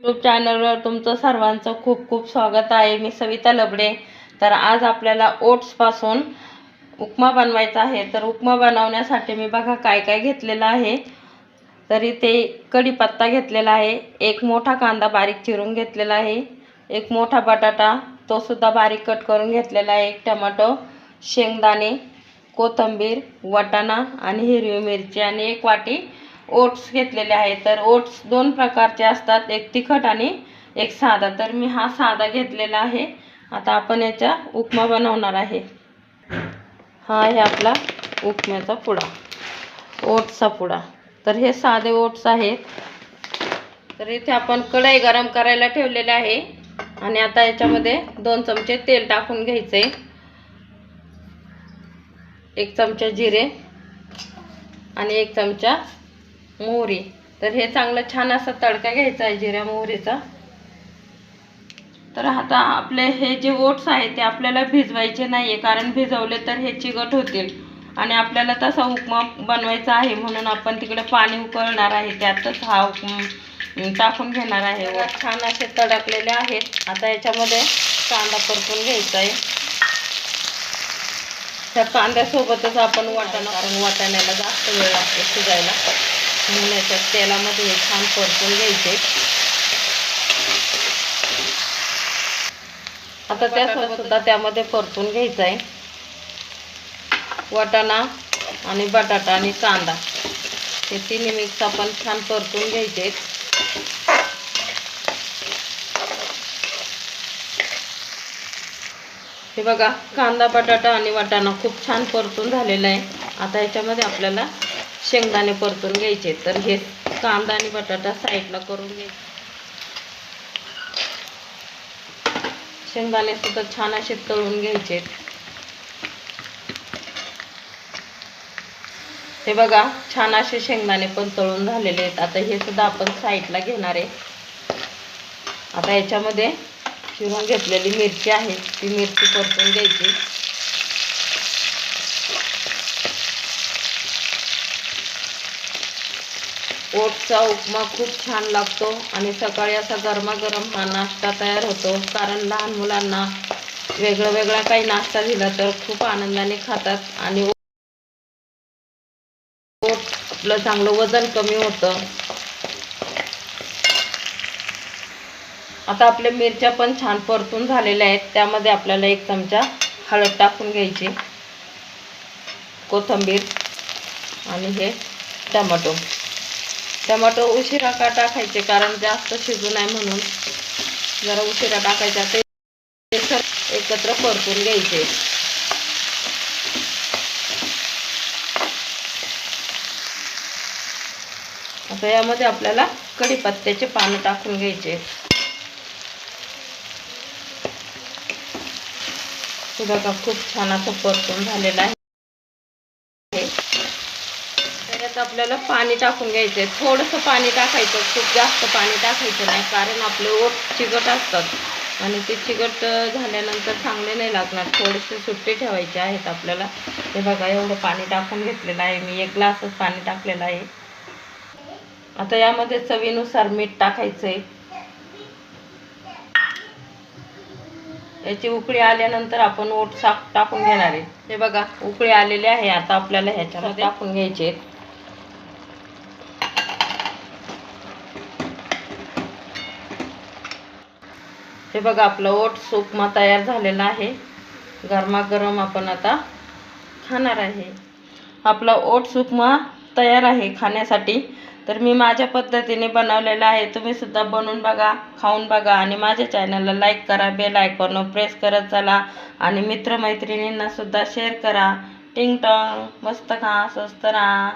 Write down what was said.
YouTube चॅनलवर तुमचं सर्वांचं खूप खूप स्वागत आहे. मी सविता लबडे. तर आज आपल्याला ओट्सपासून उपमा बनवायचा आहे. तर उपमा बनवण्यासाठी मी बघा काय काय घेतलेलं आहे. तर इथे कढीपत्ता घेतलेला आहे. एक मोठा कांदा बारीक चिरून घेतलेला आहे. एक मोठा बटाटा तो सुद्धा बारीक कट करून घेतलेला आहे. एक टमाटो शेंगदाणे कोथिंबीर वटाणा आणि हिरवी मिरची आणि एक वाटी ओट्स घेतलेले आहे तर ओट्स दोन प्रकारचे असतात एक तिखट आणि एक साधा. तर मी हा साधा घेतलेला आहे. आता आपण याचा उपमा बनवणार आहे. हा आहे आपला उपम्याचा पुडा ओट्सचा पुडा. तर हे साधे ओट्स आहेत. तर इथे आपण कढई गरम करायला ठेवलेले आहे आणि आता याच्यामध्ये दोन चमचे तेल टाकून घ्यायचे. एक चमचा जिरे आणि एक चमचा मोहरी. तर हे चांगलं छान असा तडका घ्यायचा आहे जिऱ्या मोहरीचा. तर आता आपले हे जे ओट्स आहेत ते आपल्याला भिजवायचे नाही आहे कारण भिजवले तर हे चिकट होतील. आणि आपल्याला तसा उपमा बनवायचा आहे म्हणून आपण तिकडे पाणी उकळणार आहे त्यातच हा उपमा टाकून घेणार आहे छान असे तडकलेले आहेत. आता याच्यामध्ये कांदा परतून घ्यायचा आहे. त्या कांद्यासोबतच आपण वाटाणा कारण वाटाण्याला जास्त वेळ लागतो शिजायला. म्हणून याच्यात तेलामध्ये हे छान परतून घ्यायचे. आता त्यासोबत सुद्धा त्यामध्ये परतून घ्यायचं आहे वाटाणा आणि बटाटा आणि कांदा हे तिन्ही मिक्स आपण छान परतून घ्यायचे हे बघा कांदा बटाटा आणि वाटाणा खूप छान परतून झालेला आहे. आता याच्यामध्ये आपल्याला शेंगदाणे परतून घ्यायचे. तर हे कांदा आणि बटाटा साईडला करून घ्यायचे शेंगदाणे सुद्धा छान असे तळून घ्यायचे. हे बघा छान असे शेंगदाणे पण तळून झालेले आहेत. आता हे सुद्धा आपण साईडला घेणार आहे. आता याच्यामध्ये शिरून घेतलेली मिरची आहे. ती मिरची परतून घ्यायची. ओटचा उपमा खूप छान लागतो आणि सकाळी असा गरमागरम हा नाश्ता तयार होतो. कारण लहान मुलांना वेगळा वेगळा काही नाश्ता दिला तर खूप आनंदाने खातात आणि ओट आपलं चांगलं वजन कमी होतं. आता आपल्या मिरच्या पण छान परतून झालेल्या आहेत. त्यामध्ये आपल्याला एक चमचा हळद टाकून घ्यायची. कोथिंबीर आणि हे टमाटो. टमाटो उशिरा का टाकायचे? कारण जास्त शिजू नाही म्हणून. जरा उशिरा टाकायचा ते एकत्र परतून घ्यायचे. आता यामध्ये आपल्याला कढीपत्त्याचे पानं टाकून घ्यायचे. हे बघा खूप छान असं परतून झालेलं आहे. त्याच्यात आपल्याला पाणी टाकून घ्यायचं आहे थोडंसं पाणी टाकायचं खूप जास्त पाणी टाकायचं नाही कारण आपले ओठ चिकट असतात. आणि ते चिकट झाल्यानंतर चांगले नाही लागणार. थोडेसे सुट्टे ठेवायचे आहेत आपल्याला. हे बघा एवढं पाणी टाकून घेतलेलं आहे मी. एक ग्लासच पाणी टाकलेलं आहे. आता यामध्ये चवीनुसार मीठ टाकायचं आहे याची उकळी आल्यानंतर आपण ओट साफ टाकून घेणार आहे. हे बघा उकळी आलेली आहे. आता आपल्याला ह्याच्यामध्ये टाकून घ्यायचे हे बघा आपलं ओट सुकमा तयार झालेला आहे. गरमागरम आपण आता खाणार आहे. आपला ओट सुकमा तयार आहे खाण्यासाठी. तर मी माझ्या पद्धतीने बनवलेला आहे. तुम्ही सुद्धा बनवून बघा खाऊन बघा आणि माझ्या चॅनलला लाईक करा बेल आयकॉनवर प्रेस करत चला आणि मित्रमैत्रिणींनासुद्धा शेअर करा. टिंग टॉंग मस्त खा स्वस्त राहा.